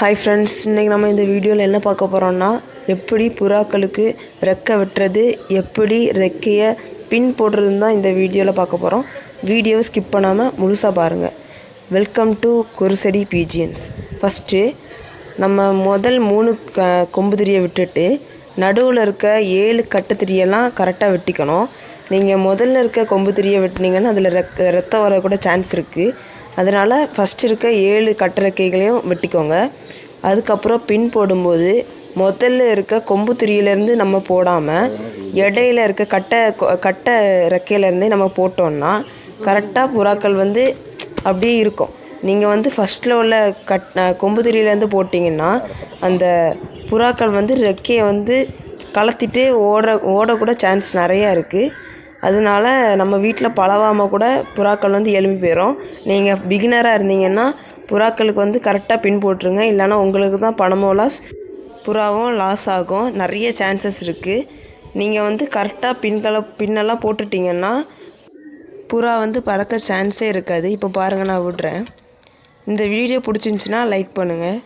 Hi friends இன்றைக்கி நம்ம இந்த வீடியோவில் என்ன பார்க்க போகிறோம்னா எப்படி புறாக்களுக்கு ரெக்கை வெட்டுறது எப்படி ரெக்கையை பின் போடுறதுன்னு தான் இந்த வீடியோவில் பார்க்க போகிறோம் வீடியோவை ஸ்கிப் பண்ணாமல் முழுசாக பாருங்கள் welcome to Kurusadi pigeons. First நம்ம முதல் மூணு க கொம்பு திரியை விட்டுட்டு நடுவில் இருக்க ஏழு கட்டுத்திரியெல்லாம் கரெக்டாக வெட்டிக்கணும். நீங்கள் முதல்ல இருக்க கொம்பு திரியை வெட்டினீங்கன்னா அதில் ரெக் ரத்தம் வர கூட சான்ஸ் இருக்குது அதனால் ஃபஸ்ட்டு இருக்க ஏழு கட்டறைக்கைகளையும் வெட்டிக்கோங்க. அதுக்கப்புறம் பின் போடும்போது முதல்ல இருக்க கொம்பு திரியிலேருந்து நம்ம போடாமல் இடையில இருக்க கட்டை கொ- கட்டை ரெக்கையிலேருந்தே நம்ம போட்டோம்னா கரெக்டாக புறாக்கள் வந்து அப்படியே இருக்கும். நீங்கள் வந்து ஃபஸ்ட்டில் உள்ள கட் கொம்பு திரியிலேருந்து போட்டிங்கன்னா அந்த புறாக்கள் வந்து ரெக்கையை வந்து கலத்திட்டு ஓட ஓடக்கூட சான்ஸ் நிறையா இருக்குது அதனால நம்ம வீட்டில் பழவாமல் கூட புறாக்கள் வந்து எழும்பி போயிடும் நீங்கள் பிகினராக இருந்தீங்கன்னா புறாக்களுக்கு வந்து கரெக்டாக பின் போட்டுருங்க. இல்லைன்னா உங்களுக்கு தான் பணமும் லாஸ் புறாவும் லாஸ் ஆகும். நிறைய சான்சஸ் இருக்குது நீங்கள் வந்து கரெக்டாக பின்களை பின்னெல்லாம் போட்டுட்டிங்கன்னா புறா வந்து பறக்க சான்ஸே இருக்காது. இப்போ பாருங்கள் நான் விடுறேன். இந்த வீடியோ பிடிச்சிருந்துச்சின்னா லைக் பண்ணுங்கள்